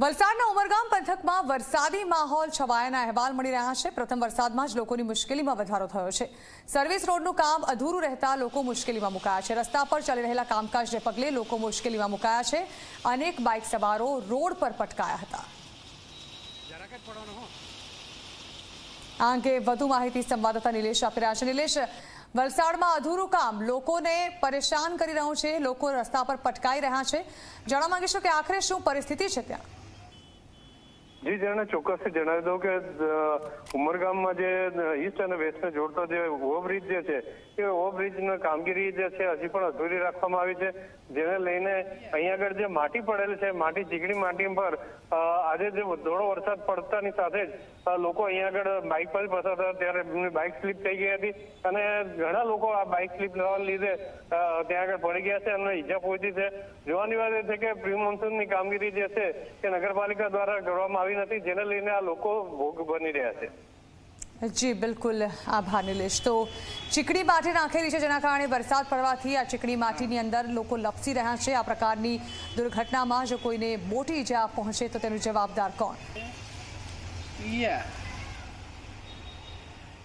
વલસાડના ઉમરગામ પંથકમાં વરસાદી માહોલ છવાયાના અહેવાલ મળી રહ્યા છે. પ્રથમ વરસાદમાં જ લોકોની મુશ્કેલીમાં વધારો થયો છે. સર્વિસ રોડનું કામ અધૂરું રહેતા લોકો મુશ્કેલીમાં મુકાયા છે. રસ્તા પર ચાલી રહેલા કામકાજને પગલે લોકો મુશ્કેલીમાં મુકાયા છે. અનેક બાઇક સવારો રોડ પર પટકાયા હતા. આ અંગે વધુ માહિતી સંવાદદાતા નિલેશ આપી રહ્યા છે. નિલેશ, વલસાડમાં અધૂરું કામ લોકોને પરેશાન કરી રહ્યું છે. લોકો રસ્તા પર પટકાઈ રહ્યા છે. જાણવા માંગીશું કે આખરે શું પરિસ્થિતિ છે ત્યાં? જી, જેને ચોક્કસથી જણાવી દઉં કે ઉમરગામમાં જે ઈસ્ટ અને વેસ્ટને જોડતો જે ઓવરબ્રિજ જે છે, એ ઓવરબ્રિજની કામગીરી જે છે, હજી પણ અધૂરી રાખવામાં આવી છે. જેને લઈને અહીંયા આગળ જે માટી પડેલ છે, માટી ચીકણી માટી પર આજે જે ધોળો વરસાદ પડતાની સાથે જ લોકો અહીંયા આગળ બાઇક પર પસાર થયા ત્યારે એમની બાઇક સ્લીપ થઈ ગઈ હતી. અને ઘણા લોકો આ બાઇક સ્લીપ થવાને લીધે ત્યાં આગળ પડી ગયા છે અને ઈજા પહોંચી છે. જોવાની વાત એ છે કે, પ્રી મોન્સૂનની કામગીરી જે છે, એ નગરપાલિકા દ્વારા કરવામાં આવી નથી જેને લઈને આ લોકો ભોગ બની રહ્યા છે. જી બિલકુલ. આભાર નિલેશ. તો ચીકણી માટી નાખેલી છે જેના કારણે વરસાદ પડવાથી આ ચીકણી માટીની અંદર લોકો લપસી રહ્યા છે. આ પ્રકારની દુર્ઘટનામાં જો કોઈને મોટી ઇજા પહોંચે તો તેનું જવાબદાર કોણ? Yeah.